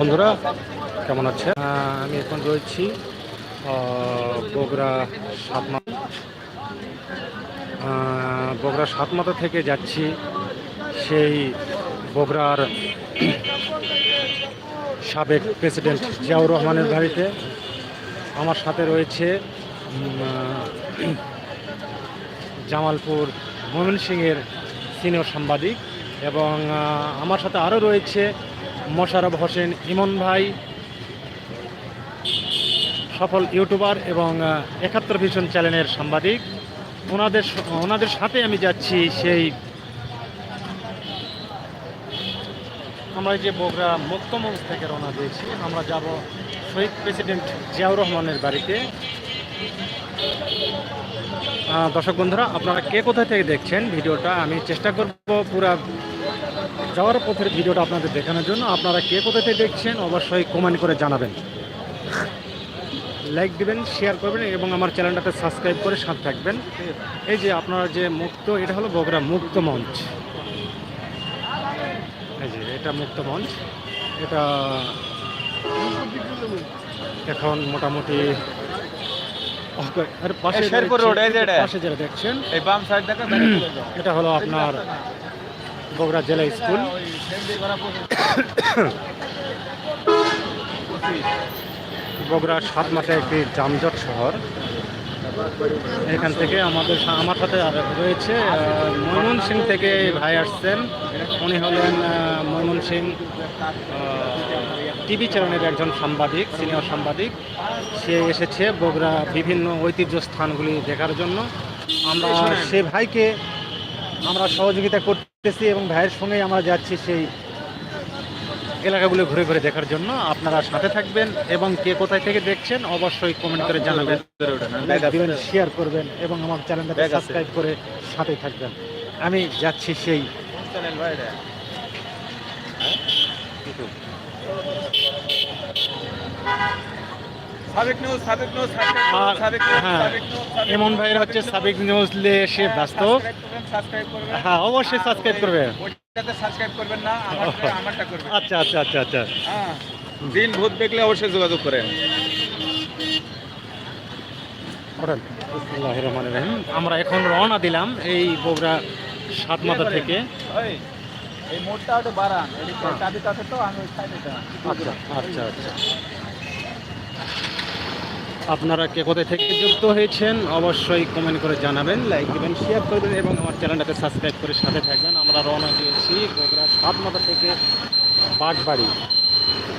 বন্ধুরা কেমন আহ, আমি এখন রয়েছি বগুড়া সাতমাথা আহ, বগুড়া সাতমাথা থেকে যাচ্ছি সেই বগুড়ার সাবেক প্রেসিডেন্ট জিয়াউর রহমানের বাড়িতে। আমার সাথে রয়েছে জামালপুর আহ, সিংয়ের সিনিয়র সাংবাদিক এবং আমার সাথে আরও রয়েছে মোশারফ হোসেন, ইমন ভাই, সফল ইউটিউবার এবং একাত্তর ভিশন চ্যানেলের সাংবাদিক। ওনাদের ওনাদের সাথে আমি যাচ্ছি সেই আমরা যে বগুড়া মুক্তমঞ্চ থেকে রওনা দিয়েছি, আমরা যাব শহীদ প্রেসিডেন্ট জিয়াউর রহমানের বাড়িতে। দর্শক বন্ধুরা, আপনারা কে কোথা থেকে দেখছেন ভিডিওটা, আমি চেষ্টা করব পুরা যাওয়ার পথের ভিডিওটা আপনাদের দেখানোর জন্য। আপনারা কে কোথা থেকে দেখছেন অবশ্যই কমেন্ট করে জানাবেন। লাইক দিবেন শেয়ার করবেন এবং আমার চ্যানেলটাতে সাবস্ক্রাইব করে সাথে থাকবেন। এই যে আপনারা যে মুক্ত এটা হলো বগুড়া মুক্ত মঞ্চ। এই যে এটা মুক্ত মঞ্চ। এটা এখন মোটামুটি পাশে যেটা দেখছেন এই বাম সাইড দেখো এটা হলো আপনার বগুড়া জেলা স্কুল। বগুড়া সাত মাসে একটি যানজট শহর। এখান থেকে আমাদের আমার সাথে রয়েছে ময়মনসিং থেকে ভাই আসছেন। উনি হলেন ময়মনসিং টিভি চ্যানেলের একজন সাংবাদিক, সিনিয়র সাংবাদিক। সে এসেছে বগুড়া বিভিন্ন ঐতিহ্য স্থানগুলি দেখার জন্য। আমরা সে ভাইকে আমরা সহযোগিতা করতেছি এবং ভাইয়ের সঙ্গেই আমরা যাচ্ছি সেই এলাকাগুলো ঘুরে ঘুরে দেখার জন্য। আপনারা সাথে থাকবেন এবং কে কোথায় থেকে দেখছেন অবশ্যই কমেন্ট করে জানাবেন। দিবেন শেয়ার করবেন এবং আমার চ্যানেলটাকে। সাবস্ক্রাইব করে সাথে থাকবেন। আমি যাচ্ছি সেই সাবেক এমন ভাইয়ের হচ্ছে সাবিক নিউজ লে এসে ব্যস্ত। হ্যাঁ অবশ্যই সাবস্ক্রাইব করবে সাবস্ক্রাইব করবেন না আমারটা আমারটা করবেন। আচ্ছা আচ্ছা আচ্ছা আচ্ছা। হ্যাঁ দিন ভূত দেখলে অবশ্যই যোগাযোগ করেন। আমরা এখন রওনা দিলাম এই বগুড়া সাতমাথা থেকে। ওই এই মোড়টা বাড়ান। হ্যাঁ। আচ্ছা আচ্ছা আচ্ছা। আপনারা কে কোথায় থেকে যুক্ত হয়েছেন অবশ্যই কমেন্ট করে জানাবেন লাইক দিবেন শেয়ার করবেন এবং আমার চ্যানেলটাকে সাবস্ক্রাইব করে সাথে থাকবেন। আমরা রওনা দিয়েছি গোগরা সাত মাথা থেকে বাগবাড়ি।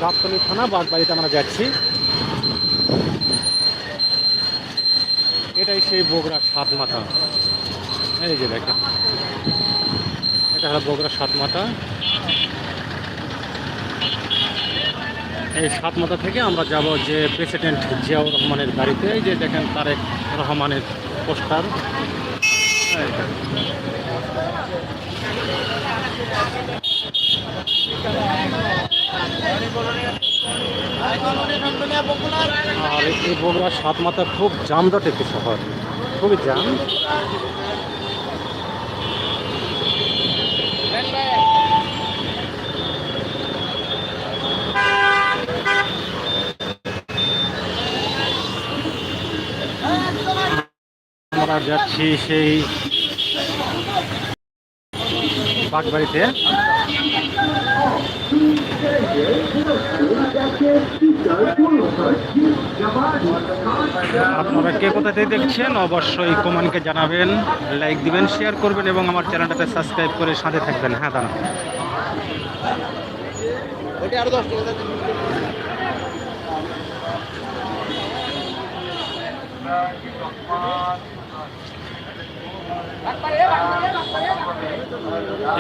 গাবতলি থানা বাগবাড়িতে আমরা যাচ্ছি। এটাই সেই বগুড়া সাতমাথা। এই যে দেখেন, এটা হলো বগুড়া সাতমাথা। এই সাতমাথা থেকে আমরা যাব যে প্রেসিডেন্ট জিয়াউর রহমানের বাড়িতে এই যে দেখেন তারেক রহমানের পোস্টার। আর এই বগুড়া সাত মাথা খুব জামজট একটি শহর। খুবই জাম। আমরা যাচ্ছি সেই বাগবাড়িতে। আপনারা কে কোথা থেকে দেখছেন, অবশ্যই কমেন্টকে জানাবেন, লাইক দিবেন, শেয়ার করবেন এবং আমার চ্যানেলটাতে সাবস্ক্রাইব করে সাথে থাকবেন। হ্যাঁ দাঁড়ান। আরও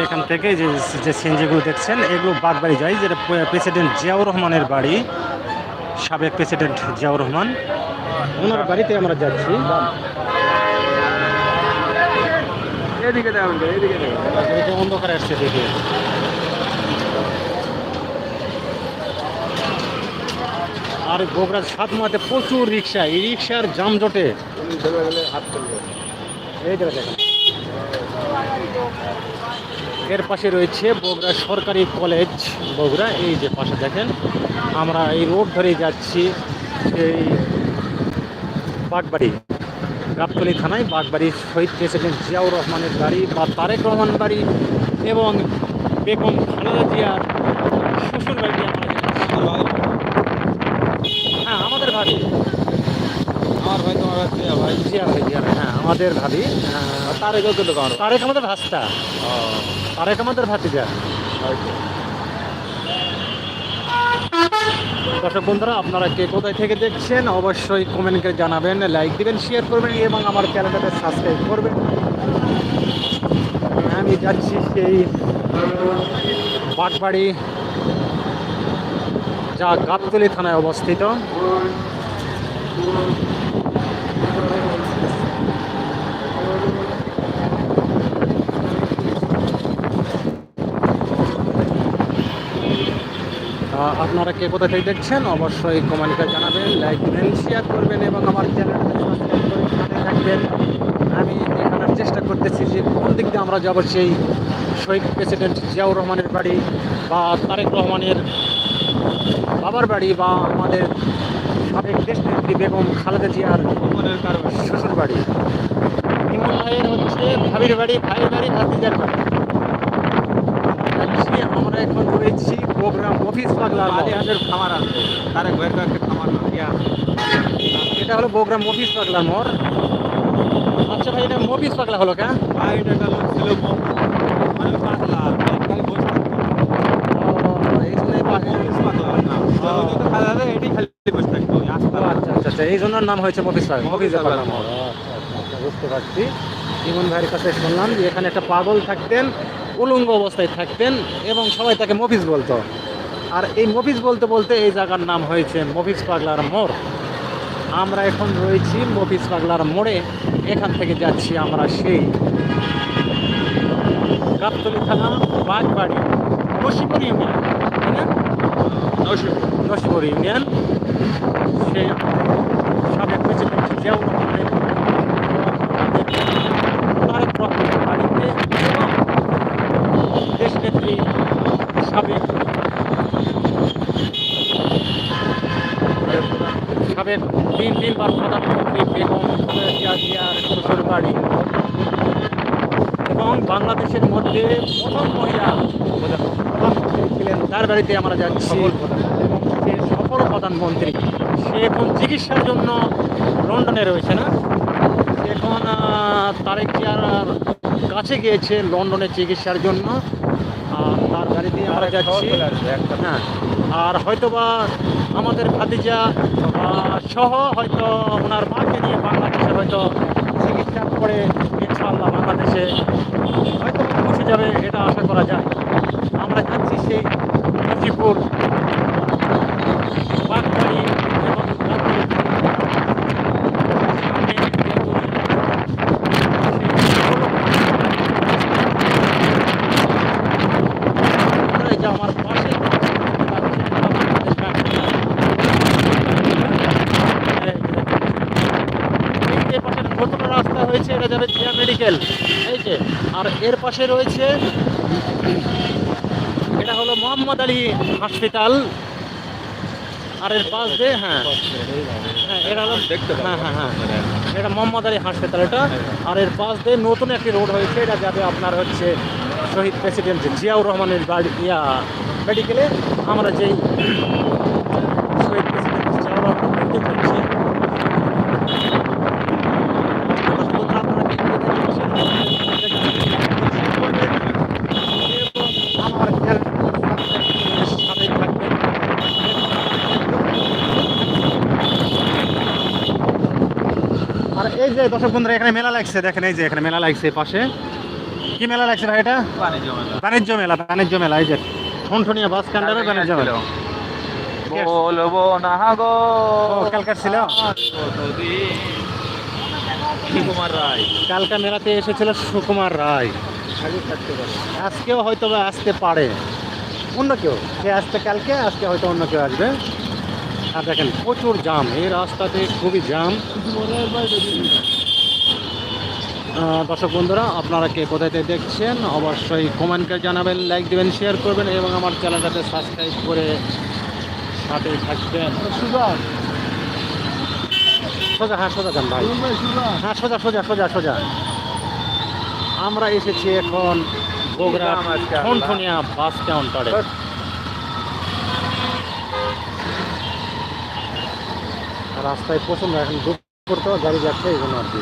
এখান থেকে যে যে সিএনজিগুলো দেখছেন এগুলো বাগবাড়ি যায় যেটা প্রেসিডেন্ট জিয়াউর রহমানের বাড়ি সাবেক প্রেসিডেন্ট জিয়াউর রহমান। ওনার বাড়িতে আমরা যাচ্ছি। এদিকে অন্ধকারে আসছে দেখে। আর বগুড়ার সাত মাতে প্রচুর রিক্সা এই রিক্সার জামজটে হাত দেখেন। এর পাশে রয়েছে বগুড়া সরকারি কলেজ। বগুড়া এই যে পাশে দেখেন আমরা এই রোড ধরেই যাচ্ছি এই বাগবাড়ি গাবতলী থানায় বাগবাড়ি শহীদ প্রেসিডেন্ট জিয়াউর রহমানের বাড়ি বা তারেক রহমান বাড়ি এবং বেগম খালেদা জিয়ার শ্বশুর আমরা হ্যাঁ আমাদের ভাবি আমার ভাই তোমার ভাই। জিয়া ভাই জিয়া ভাই, আমাদের ভাবি আহ, তার এগো কিন্তু কারও তারেক আমাদের ভাস্তা। তারেক আমাদের ভাতিজা। দর্শক বন্ধুরা আপনারা কে কোথায় থেকে দেখছেন অবশ্যই কমেন্ট করে জানাবেন লাইক দিবেন শেয়ার করবেন এবং আমার চ্যানেলটাকে সাবস্ক্রাইব করবেন। আমি যাচ্ছি সেই বাটবাড়ি যা গাবতলি থানায় অবস্থিত। আপনারা কে কোথা থেকে দেখছেন, অবশ্যই কমেন্টে জানাবেন লাইক দিবেন শেয়ার করবেন এবং আমার চ্যানেলটা সাবস্ক্রাইব করে সাথে থাকবেন। আমি দেখানোর চেষ্টা করতেছি যে কোন দিক দিয়ে আমরা যাব সেই শহীদ প্রেসিডেন্ট জিয়াউর রহমানের বাড়ি বা তারেক রহমানের বাবার বাড়ি বা আমাদের সাবেক দেশনেত্রী বেগম খালেদা জিয়ার শ্বশুর বাড়ি। ইমন ভাইয়ের হচ্ছে ভাবির বাড়ি, ভাইয়ের বাড়ি, ভাতিজার বাড়ি। আমরা এখন রয়েছি প্রোগ্রাম অফিস পাগলার আলি। হাতের খামার আছে। তারেক ভাইয়ের একটা খামার ইয়া এটা হলো প্রোগ্রাম অফিস পাগলার মোড়। আচ্ছা ভাই এটা অফিস পাগলা হলো কেন? ভাই এটা ছিল মানে পাগলা- আছে। আচ্ছা আচ্ছা আচ্ছা এই জন্য নাম হয়েছে মফিস পাগলা। মফিস পাগলা পাগলা আচ্ছা, আচ্ছা, বুঝতে পারছি। ইমন ভাইয়ের কাছে শুনলাম যে এখানে একটা পাগল থাকতেন। উলঙ্গ অবস্থায় থাকতেন এবং সবাই তাকে মফিস বলতো। আর এই মফিস বলতে বলতে এই জায়গার নাম হয়েছে মফিস পাগলার মোড়। আমরা এখন রয়েছি মফিস পাগলার মোড়ে। এখান থেকে যাচ্ছি আমরা সেই গাবতলি থানা বাগবাড়ি নসিপুর ইউনিয়ন তাই না। নসিপুর। ইউনিয়ন। সে সাবেক প্রেসিডেন্ট জিয়াউর রহমানের তারেক রহমানের বাড়িতে এবং দেশনেত্রী সাবেক সাবেক তিন তিনবার প্রধানমন্ত্রী বেগম খালেদা জিয়া জিয়ার শ্বশুর বাড়ি এবং মধ্যে প্রথম মহিলা প্রধানমন্ত্রী ছিলেন। তার বাড়িতে আমরা যাচ্ছি এবং সে সফল প্রধানমন্ত্রী। সে এখন চিকিৎসার জন্য লন্ডনে রয়েছে না? এখন তারেক জিয়ার কাছে গিয়েছে লন্ডনে চিকিৎসার জন্য। আর তার গাড়িতে আমরা যাচ্ছি। হ্যাঁ। আর হয়তোবা আমাদের ভাতিজা সহ হয়তো ওনার মাকে নিয়ে বাংলাদেশে হয়তো চিকিৎসা করে ইনশাআল্লাহ বাংলাদেশে। হয়তো যাবে এটা আশা করা যায়। আমরা যাচ্ছি সেই গাজীপুর বাগবাড়ি এবং গাজীপুর সামনে যেহেতু সেই এই যে আমার পাশে এই যে পাশে নতুন রাস্তা হয়েছে এটা যাবে জিয়া মেডিকেল এই যে আর এর পাশে রয়েছে এটা হলো মোহাম্মদ আলী হসপিটাল আর এর পাশ দিয়ে হ্যাঁ। হ্যাঁ এটা হলো দেখতে হ্যাঁ হ্যাঁ হ্যাঁ। এটা মোহাম্মদ আলী হাসপাতাল এটা। আর এর পাশ দিয়ে নতুন একটি রোড হয়েছে এটা যাবে আপনার হচ্ছে শহীদ প্রেসিডেন্ট জিয়াউর রহমানের বাড়ি ইয়া মেডিকেলে আমরা যেই শহীদ প্রেসিডেন্ট জিয়াউর রহমান মেডিকেল যাচ্ছি বন্ধুরা, আপনারা কি করে দেখছেন? এবং আমার চ্যানেলের সাথে থাকবেন আর এই যে দর্শক বন্ধুরা এখানে মেলা লাগছে। দেখেন এই যে এখানে মেলা লাগছে পাশে। কি মেলা লাগছে ভাই এটা। বাণিজ্য মেলা। বাণিজ্য মেলা এই যে। ঠনঠনিয়া বাস স্ট্যান্ডারে বাণিজ্য মেলা। বলব না গো। কালকার ছিল? কুমার রায়। কালকা মেলাতে এসেছিল সুকুমার রায়। আজকেও হয়তো আসতে পারে। অন্য কেউ। সে আসতে কালকে আজকে হয়তো অন্য কেউ আসবে। আর দেখেন প্রচুর জাম। এই রাস্তাতে খুবই জাম। দর্শক বন্ধুরা আপনারা কে কোথায় দেখছেন অবশ্যই কমেন্টে জানাবেন লাইক দেবেন শেয়ার করবেন এবং আমার চ্যানেলটাতে সাবস্ক্রাইব করে সাথে থাকবেন। সোজা হ্যাঁ সোজা যান ভাই। হ্যাঁ সোজা সোজা সোজা সোজা। আমরা এসেছি এখন বগুড়া? ঠনঠনিয়া বাস কাউন্টারে রাস্তায় প্রচণ্ড এখন দুপুর তো গাড়ি যাচ্ছে এই আর কি।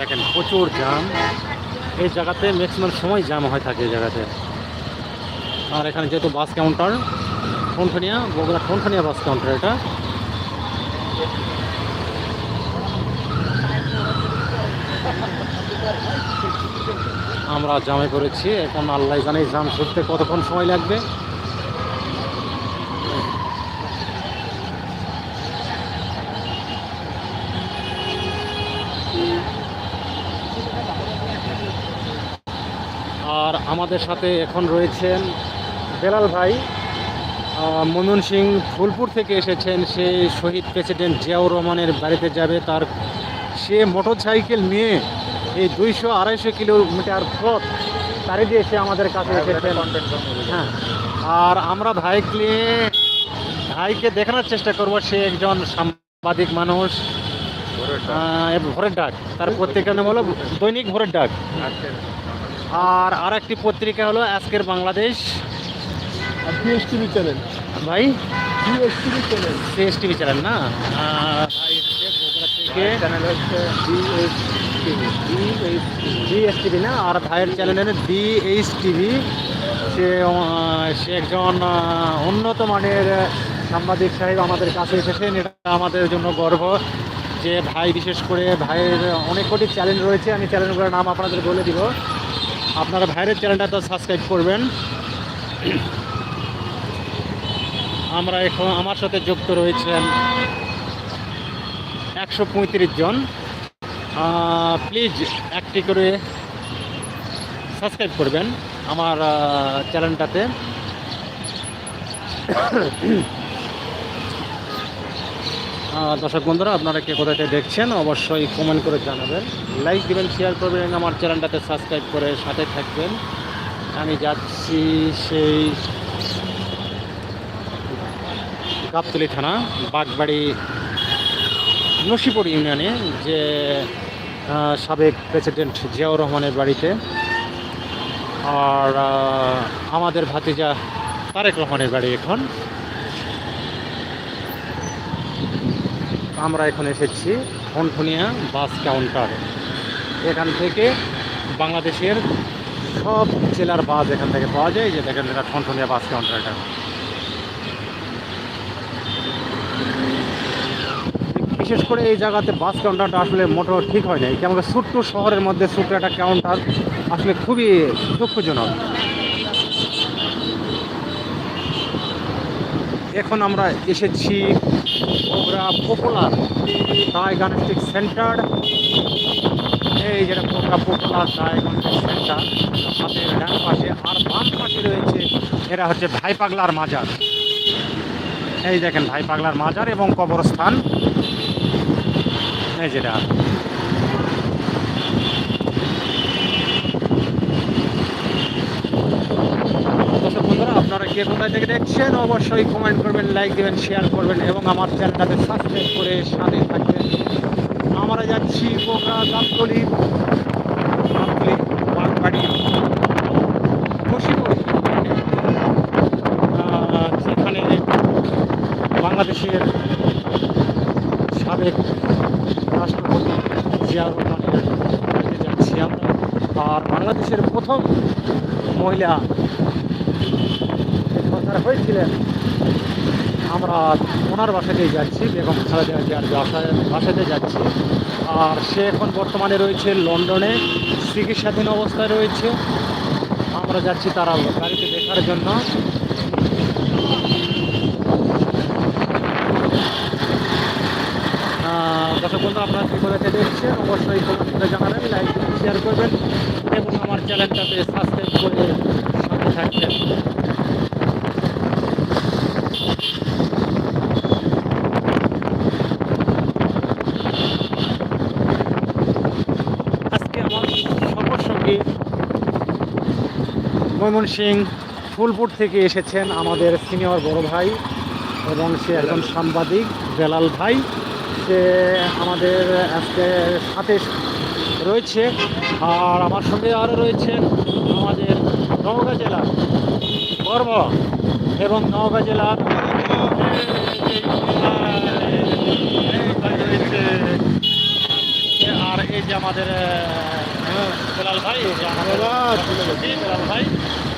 দেখেন, প্রচুর জ্যাম। এই জায়গাতে ম্যাক্সিমাম সময় জ্যাম হয়ে থাকে এই জায়গাতে। আর এখানে যেহেতু bus counter Thanthania, Bogura Thanthania bus counter এটা। আমরা জামে করেছি এখন আল্লাহ জানে জাম ছুটতে কতক্ষণ সময় লাগবে আর আমাদের সাথে এখন রয়েছেন বেলাল ভাই ময়মন সিং ফুলপুর থেকে এসেছেন সে শহীদ প্রেসিডেন্ট জিয়াউর রহমানের বাড়িতে যাবে তার সে মোটর সাইকেল নিয়ে এই দুইশো আড়াইশো কিলোমিটার পথ তারই দিয়ে সে আমাদের কাছে এসেছেন। হ্যাঁ আর আমরা ভাইকে ভাইকে দেখানোর চেষ্টা করব সে একজন সাংবাদিক মানুষ ভোরের ডাক। তার পত্রিকার নাম হলো দৈনিক ভোরের ডাক। আর আর একটি পত্রিকা হলো আজকের বাংলাদেশ। চ্যানেল ভাই? টিভি চ্যানেল না? আহ, হচ্ছে বগুড়া থেকে চ্যানেল হচ্ছে ডিএস টিভি না? আর ভাইয়ের চ্যানেল হলো ডিএইচ টিভি সে সে একজন উন্নত মানের সাংবাদিক সাহেব আমাদের কাছে এসেছেন। এটা আমাদের জন্য গর্ব যে ভাই বিশেষ করে ভাইয়ের অনেক কোটি চ্যানেল রয়েছে। আমি চ্যানেলগুলোর নাম আপনাদের বলে দিব। আপনারা ভাইয়ের চ্যানেলটা তো সাবস্ক্রাইব করবেন। আমরা এখন আমার সাথে যুক্ত রয়েছেন একশো পঁয়ত্রিশ জন। প্লিজ একটি করে সাবস্ক্রাইব করবেন আমার চ্যানেলটাতে। দর্শক বন্ধুরা, আপনারা কে কোথায় দেখছেন, অবশ্যই কমেন্ট করে জানাবেন। লাইক দিবেন শেয়ার করবেন আমার চ্যানেলটাতে সাবস্ক্রাইব করে সাথে থাকবেন। আমি যাচ্ছি সেই গাবতলি থানা, বাগবাড়ি নসিপুর ইউনিয়নে, যে সাবেক প্রেসিডেন্ট জিয়াউর রহমানের বাড়িতে। আর আমাদের ভাতিজা তারেক রহমানের বাড়ি এখন। আমরা এখন এসেছি ঠনঠনিয়া বাস কাউন্টার। এখান থেকে বাংলাদেশের সব জেলার বাস এখান থেকে পাওয়া যায়। যে দেখেন এটা ঠনঠনিয়া বাস কাউন্টার এটা বিশেষ করে এই জায়গাতে বাস কাউন্টারটা আসলে মোটর ঠিক হয় নাই। কেমন ছোট্ট শহরের মধ্যে ছোট্ট একটা কাউন্টার আসলে খুবই দুঃখজনক। এখন আমরা এসেছি বগুড়া পপুলার ডায়াগনস্টিক সেন্টার এই যেটা বগুড়া পপুলার ডায়াগনস্টিক সেন্টার আমাদের ডান পাশে আর বাম পাশে রয়েছে, এরা হচ্ছে ভাই পাগলার মাজার। এই দেখেন ভাই পাগলার মাজার এবং কবরস্থান। এই যেটা দর্শক বন্ধুরা আপনারা কে কোথায় থেকে দেখছেন, অবশ্যই কমেন্ট করবেন লাইক দেবেন শেয়ার করবেন এবং আমার চ্যানেলটাতে সাবস্ক্রাইব করে সাথে থাকবেন। আমরা যাচ্ছি বগুড়া গাবতলি গাবতলি বাগবাড়ি যেখানে বাংলাদেশের সাবেক রাষ্ট্রপতি জিয়াউর রহমানের যাচ্ছি আমরা। আর বাংলাদেশের প্রথম মহিলা হয়েছিলেন। আমরা ওনার বাসাতেই যাচ্ছি, বেগম খালেদা জিয়ার বাসায়, বাসাতে যাচ্ছি। আর সে এখন বর্তমানে রয়েছে লন্ডনে, চিকিৎসাধীন অবস্থায় রয়েছে। আমরা যাচ্ছি তার গাড়িতে দেখার জন্য। দর্শক বন্ধু আপনারা কি কোথাতে দেখছেন, অবশ্যই কমেন্ট জানাবেন, লাইক শেয়ার করবেন। এবং আমার চ্যানেলটাতে সাবস্ক্রাইব করে সাথে থাকবেন। ময়মনসিং ফুলপুর থেকে এসেছেন আমাদের সিনিয়র বড় ভাই এবং সে একজন সাংবাদিক, বেলাল ভাই। সে আমাদের আজকে সাথে রয়েছে আর আমার সঙ্গে আরও রয়েছেন আমাদের নওগাঁ জেলার গর্ব এবং নওগাঁ জেলার আর এই যে আমাদের বেলাল ভাই বেলাল ভাই,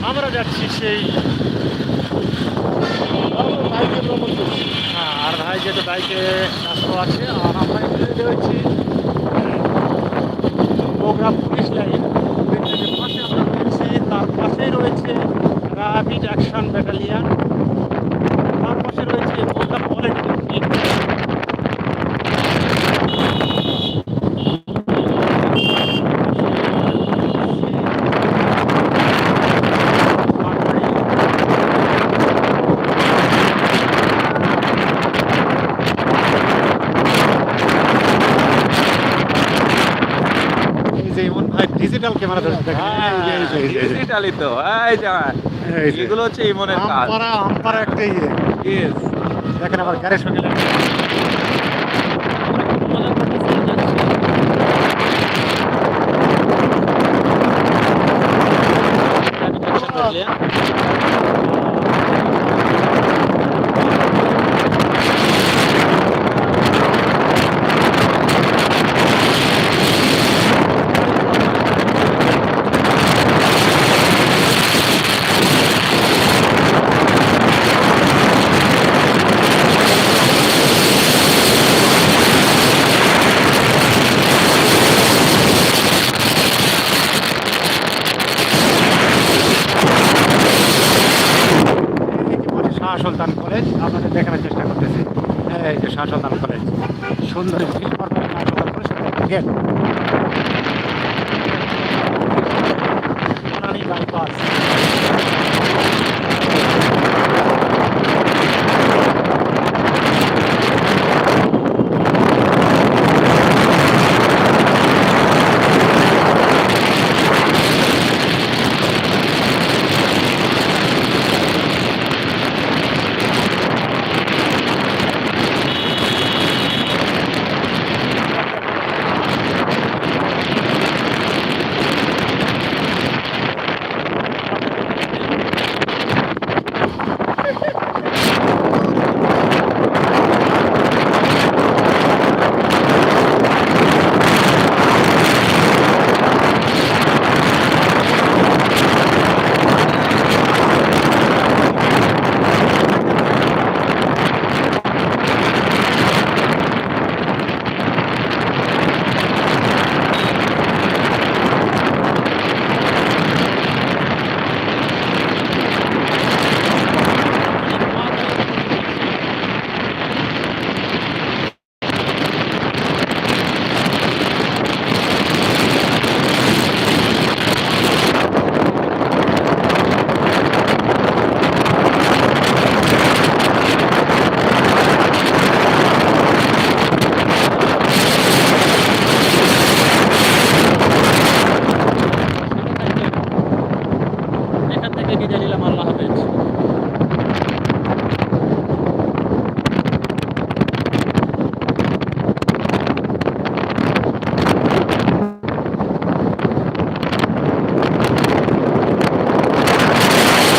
আমরা যাচ্ছি সেই হ্যাঁ আর ভাই যেহেতু বাইকে রাস্তা আছে, আর আমরা এখানে রয়েছি প্রোগ্রাম পুলিশ লাইন। পাশে আমরা রয়েছি, তার পাশেই রয়েছে র্যাপিড অ্যাকশন ব্যাটালিয়ান। তার পাশে রয়েছে মোল্লা পলিটেকনিক এই যে ইমন ভাই ডিজিটাল ক্যামেরা ধরে। ডিজিটালি তো এই যে এগুলো হচ্ছে ইমনের কাজ। আমপারা আমপারা একটা ইয়ে. দেখেন আবার গ্যারেজ সঙ্গে Lang Pass.